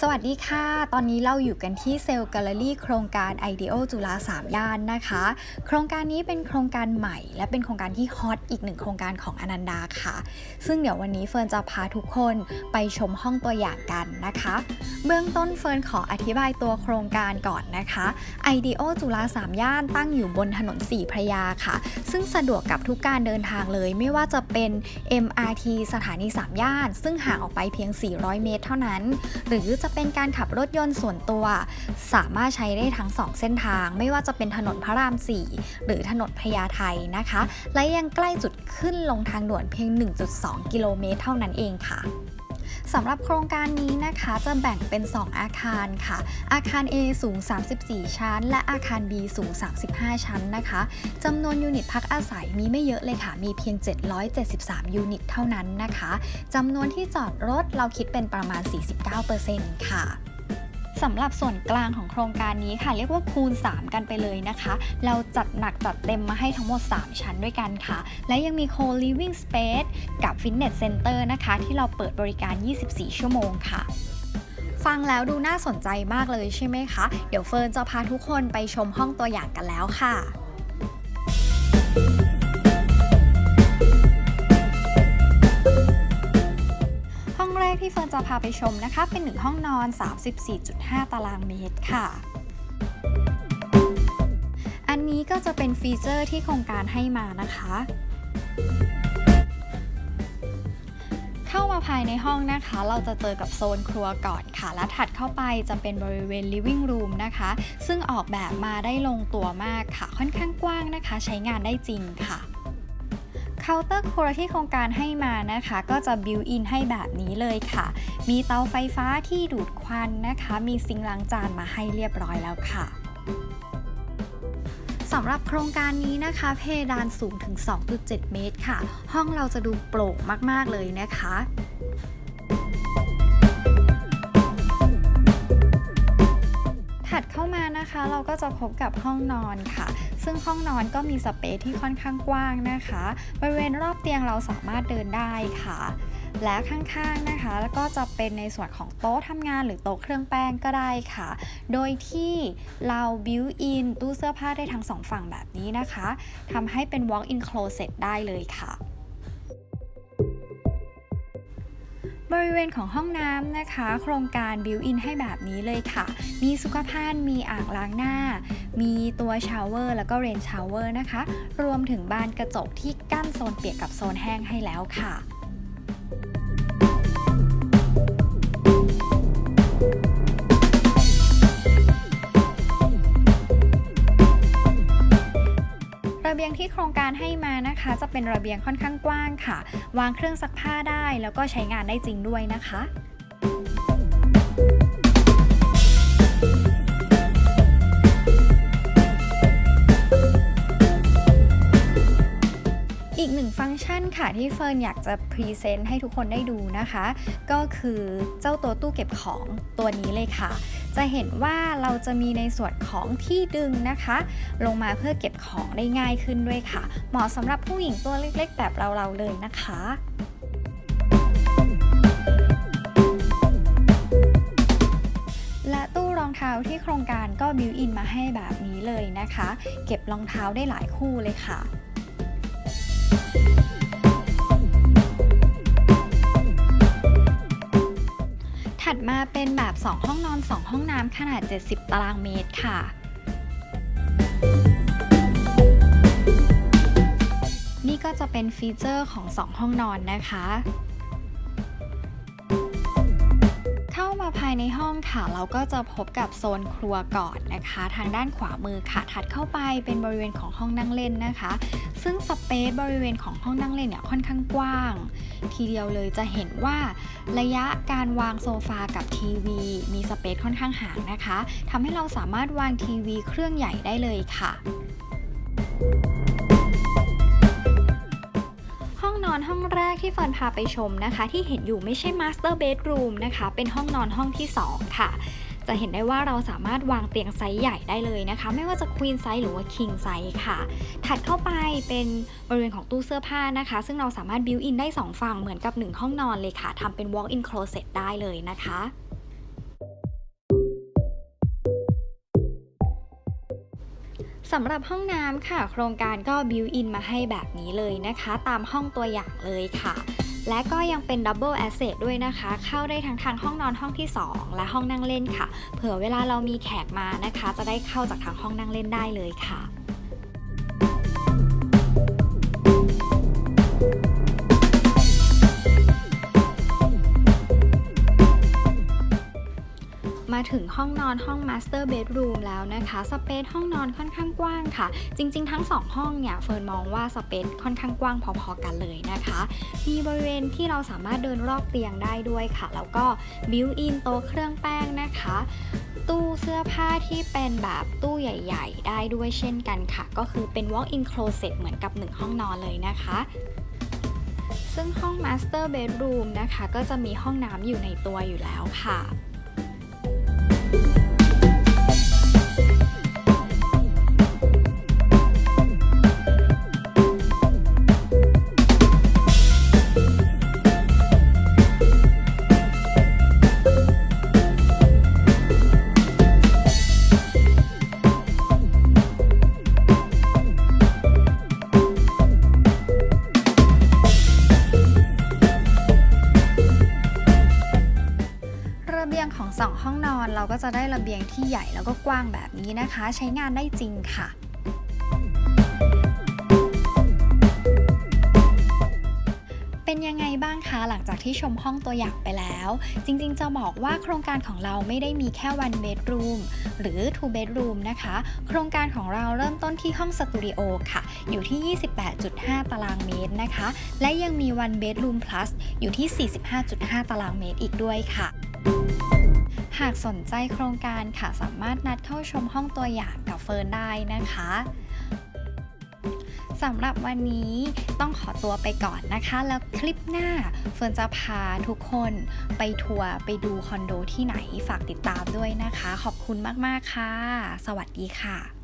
สวัสดีค่ะ ตอนนี้เราอยู่กันที่เซลล์แกลเลอรี่โครงการ IDEO จุฬา3ย่านนะคะ โครงการนี้เป็นโครงการใหม่ และเป็นโครงการที่ฮอตอีกหนึ่งโครงการของอนันดาค่ะ ซึ่งเดี๋ยววันนี้เฟิร์นจะพาทุกคนไปชมห้องตัวอย่างกันนะคะ เบื้องต้นเฟิร์นขออธิบายตัวโครงการก่อนนะคะ IDEO จุฬา3ย่านตั้งอยู่บนถนนสีพระยาค่ะ ซึ่งสะดวกกับทุกการเดินทางเลย ไม่ว่าจะเป็น MRT สถานี3ย่าน ซึ่งห่างออกไปเพียง 400 เมตร เท่านั้น หรือจะเป็นการขับรถยนต์ส่วนตัว สามารถใช้ได้ทั้ง 2 เส้นทาง ไม่ว่าจะเป็นถนนพระราม 4 หรือถนนพญาไทนะคะ และยังใกล้จุดขึ้นลงทางด่วนเพียง 1.2 กิโลเมตรเท่านั้นเองค่ะ สำหรับโครงการนี้นะคะจะแบ่งเป็น 2 อาคารค่ะ อาคาร A สูง 34 ชั้น และอาคาร B สูง 35 ชั้นนะคะจำนวนยูนิตพักอาศัยมีไม่เยอะเลยค่ะ มีเพียง 773 ยูนิตเท่านั้นนะคะจำนวนที่จอดรถเราคิดเป็นประมาณ 49%ค่ะ สำหรับส่วนกลางของโครงการนี้ค่ะ เรียกว่าคูณ 3 กันไปเลยนะคะ เราจัดหนักจัดเต็มมาให้ทั้งหมด 3 ชั้นด้วยกันค่ะ และยังมี co-living space กับ fitness center นะคะ ที่เราเปิดบริการ 24 ชั่วโมงค่ะฟังแล้วดูน่าสนใจมากเลยใช่ไหมคะ เดี๋ยวเฟิร์นจะพาทุกคนไปชมห้องตัวอย่างกันแล้วค่ะ จะพาไปชมนะคะ เป็นหนึ่งห้องนอน 34.5 ตารางเมตรค่ะอันนี้ก็จะเป็นฟีเจอร์ที่โครงการให้มานะคะ เข้ามาภายในห้องนะคะ เราจะเจอกับโซนครัวก่อนค่ะ และถัดเข้าไปจะเป็นบริเวณ living room นะคะ ซึ่งออกแบบมาได้ลงตัวมากค่ะ ค่อนข้างกว้างนะคะ ใช้งานได้จริงค่ะ เคาน์เตอร์ครัวที่โครงการให้มานะคะ ก็จะบิวอินให้แบบนี้เลยค่ะ มีเตาไฟฟ้าที่ดูดควันนะคะ มีซิงล้างจานมาให้เรียบร้อยแล้วค่ะสำหรับโครงการนี้นะคะ เพดานสูงถึง 2.7 เมตรค่ะ ห้องเราจะดูโปร่งมาก ๆ เลยนะคะถัดเข้ามานะคะ เราก็จะพบกับห้องนอนค่ะ ซึ่งห้องนอนก็มีสเปซที่ค่อนข้างกว้างนะคะ บริเวณรอบเตียงเราสามารถเดินได้ค่ะและข้างๆนะคะ แล้วก็จะเป็นในส่วนของโต๊ะทำงานหรือโต๊ะเครื่องแป้งก็ได้ค่ะ โดยที่เราบิวอินตู้เสื้อผ้าได้ทั้งสองฝั่งแบบนี้นะคะทำให้เป็น walk-in closet ได้เลยค่ะ บริเวณของห้องน้ำนะคะ โครงการบิวอินให้แบบนี้เลยค่ะ มีสุขภัณฑ์มีอ่างล้างหน้า มีตัวชาวเวอร์แล้วก็เรนชาวเวอร์นะคะ รวมถึงบานกระจกที่กั้นโซนเปียกกับโซนแห้งให้แล้วค่ะระเบียงที่โครงการให้มา นะคะจะเป็นระเบียงค่อนข้างกว้างค่ะ วางเครื่องซักผ้าได้ แล้วก็ใช้งานได้จริงด้วยนะคะอีกหนึ่งฟังก์ชันค่ะที่เฟิร์นอยากจะพรีเซนต์ให้ทุกคนได้ดูนะคะ ก็คือเจ้าตัวตู้เก็บของตัวนี้เลยค่ะ จะเห็นว่าเราจะมีในส่วนของที่ดึงนะคะ ลงมาเพื่อเก็บของได้ง่ายขึ้นด้วยค่ะ เหมาะสำหรับผู้หญิงตัวเล็กๆ แบบเราๆเลยนะคะและตู้รองเท้าที่โครงการก็บิวอินมาให้แบบนี้เลยนะคะ เก็บรองเท้าได้หลายคู่เลยค่ะ 2 ห้องนอน 2 ห้องน้ำขนาด 70 ตารางเมตรค่ะนี่ก็จะเป็นฟีเจอร์ของ 2 ห้องนอนนะคะ มาภายในห้องค่ะ เราก็จะพบกับโซนครัวก่อนนะคะ ทางด้านขวามือค่ะ ถัดเข้าไปเป็นบริเวณของห้องนั่งเล่นนะคะ ซึ่งสเปซบริเวณของห้องนั่งเล่นเนี่ยค่อนข้างกว้าง ทีเดียวเลยจะเห็นว่าระยะการวางโซฟากับทีวี มีสเปซค่อนข้างห่างนะคะทำให้เราสามารถวางทีวีเครื่องใหญ่ได้เลยค่ะห้อ อนห้องแรกที่เฟิร์นพาไปชมนะคะ ที่เห็นอยู่ไม่ใช่มาสเตอร์เบดรูมนะคะ เป็นห้องนอนห้องที่ 2 ค่ะ จะเห็นได้ว่าเราสามารถวางเตียงไซส์ใหญ่ได้เลยนะคะ ไม่ว่าจะควีนไซส์หรือว่าคิงไซส์ค่ะ ถัดเข้าไปเป็นบริเวณของตู้เสื้อผ้านะคะ ซึ่งเราสามารถบิวอินได้ 2 ฝั่งเหมือนกับ 1 ห้องนอนเลยค่ะทำเป็น walk-in closet ได้เลยนะคะ สำหรับห้องน้ำค่ะ โครงการก็บิวอินมาให้แบบนี้เลยนะคะ ตามห้องตัวอย่างเลยค่ะ และก็ยังเป็นดับเบิลแอสเซทด้วยนะคะ เข้าได้ทั้งทางห้องนอนห้องที่ 2 และห้องนั่งเล่นค่ะ เผื่อเวลาเรามีแขกมานะคะ จะได้เข้าจากทางห้องนั่งเล่นได้เลยค่ะ มาถึงห้องนอนห้อง Master Bedroom แล้วนะคะสเปซห้องนอนค่อนข้างกว้างค่ะ จริง ๆ ทั้ง 2 ห้องเนี่ยเฟิร์นมองว่าสเปซค่อนข้างกว้างพอๆกันเลยนะคะ มีบริเวณที่เราสามารถเดินรอบเตียงได้ด้วยค่ะ แล้วก็บิวอินโต๊ะเครื่องแป้งนะคะตู้เสื้อผ้าที่เป็นแบบตู้ใหญ่ ๆ ได้ด้วยเช่นกันค่ะ ก็คือเป็น walk-in closet เหมือนกับ 1 ห้องนอนเลยนะคะ ซึ่งห้อง Master Bedroom นะคะ ก็จะมีห้องน้ำอยู่ในตัวอยู่แล้วค่ะ งของ2ห้องนอนเราก็จะได้ระเบียงที่ใหญ่แล้วก็กว้างแบบนี้นะคะ ใช้งานได้จริงค่ะเป็นยังไงบ้างคะหลังจากที่ชมห้องตัวอย่างไปแล้ว จริงๆจะบอกว่าโครงการของเราไม่ได้มีแค่ one bedroom หรือ two bedroom นะคะ โครงการของเราเริ่มต้นที่ห้องสตูดิโอค่ะ อยู่ที่ 28.5 ตารางเมตรนะคะ และยังมี one bedroom plus อยู่ที่ 45.5 ตารางเมตรอีกด้วยค่ะ หากสนใจโครงการค่ะสามารถนัดเข้าชมห้องตัวอย่างกับเฟิร์นได้นะคะสำหรับวันนี้ต้องขอตัวไปก่อนนะคะ แล้วคลิปหน้าเฟิร์นจะพาทุกคนไปทัวร์ไปดูคอนโดที่ไหนฝากติดตามด้วยนะคะ ขอบคุณมาก ๆ ค่ะ สวัสดีค่ะ